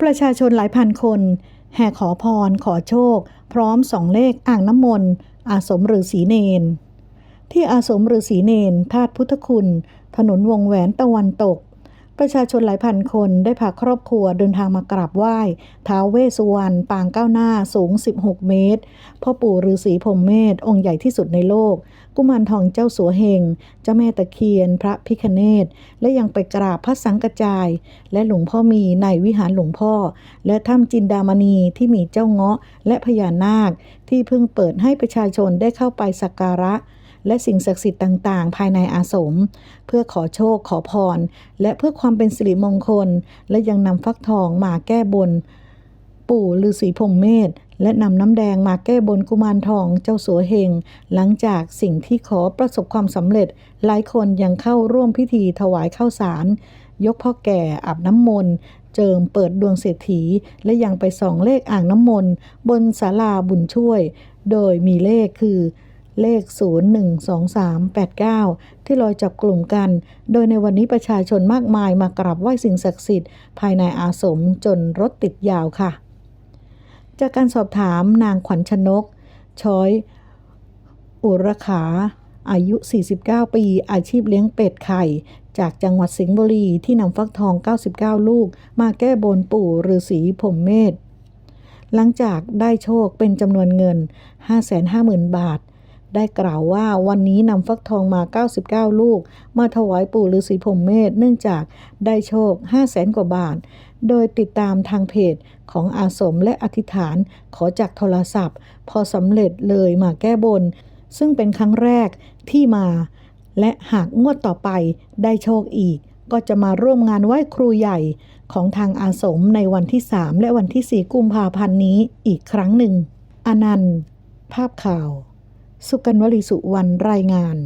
ประชาชนหลายพันคน แห่ขอพร ขอโชค พร้อมสองเลขอ่างน้ำมนต์อาสมฤาษีเนน ที่อาสมฤาษีเนนธาตุพุทธคุณ ถนนวงแหวนตะวันตก ประชาชนหลายพันคนได้พาครอบครัวเดินทางมากราบไหว้ท้าวเวสสุวรรณปางก้าวหน้าสูง 16 เมตร พ่อปู่ฤาษีพรมเมธองค์ใหญ่ที่สุดในโลก กุมารทองเจ้าสัวเฮง เจ้าแม่ตะเคียน พระพิคเนตและยังไปกราบพระสังกจาย และหลวงพ่อมีในวิหารหลวงพ่อ และถ้ำจินดามณีที่มีเจ้าเงาะและพญานาค ที่เพิ่งเปิดให้ประชาชนได้เข้าไปสักการะ และสิ่งศักดิ์สิทธิ์ต่าง ๆ ภายในอาสม เพื่อขอโชคขอพร และเพื่อความเป็นสิริมงคล และยังนำฟักทองมาแก้บน ปู่ฤาษีพรหมเมธและนำน้ำแดงมาแก้บนกุมารทองเจ้าสัวเฮง หลังจากสิ่งที่ขอประสบความสำเร็จ หลายคนยังเข้าร่วมพิธีถวายข้าวสาร ยกพ่อแก่อาบน้ำมนต์เจิมเปิดดวงเศรษฐี และยังไปส่องเลขอ่างน้ำมนต์บนศาลาบุญช่วย โดยมีเลขคือ เลข 012389 ที่ลอยจับกลุ่มกัน โดยในวันนี้ประชาชนมากมายมากราบไหว้สิ่งศักดิ์สิทธิ์ภายในอาสมจนรถติดยาวค่ะ จากการสอบถามนางขวัญชนก ช้อย อุรขา อายุ 49 ปี อาชีพเลี้ยงเป็ดไข่จากจังหวัดสิงห์บุรีที่นำฟักทอง 99 ลูก มาแก้บนปู่ฤาษีพรหมเมธหลังจากได้โชคเป็นจำนวนเงิน 550,000 บาท ได้กล่าวว่าวันนี้นำฟักทองมา 99 ลูก มาถวายปู่ฤาษีพรมเมธเนื่องจากได้โชค 500,000กว่าบาท โดยติดตามทางเพจของอาสมและอธิษฐานขอจากโทรศัพท์ พอสำเร็จเลยมาแก้บน ซึ่งเป็นครั้งแรกที่มา และหากงวดต่อไปได้โชคอีก ก็จะมาร่วมงานไหว้ครูใหญ่ของทางอาสมในวันที่ 3 และวันที่ 4 กุมภาพันธ์นี้อีกครั้งหนึ่ง อนันต์ ภาพข่าว สุกันวลีสุวรรณรายงาน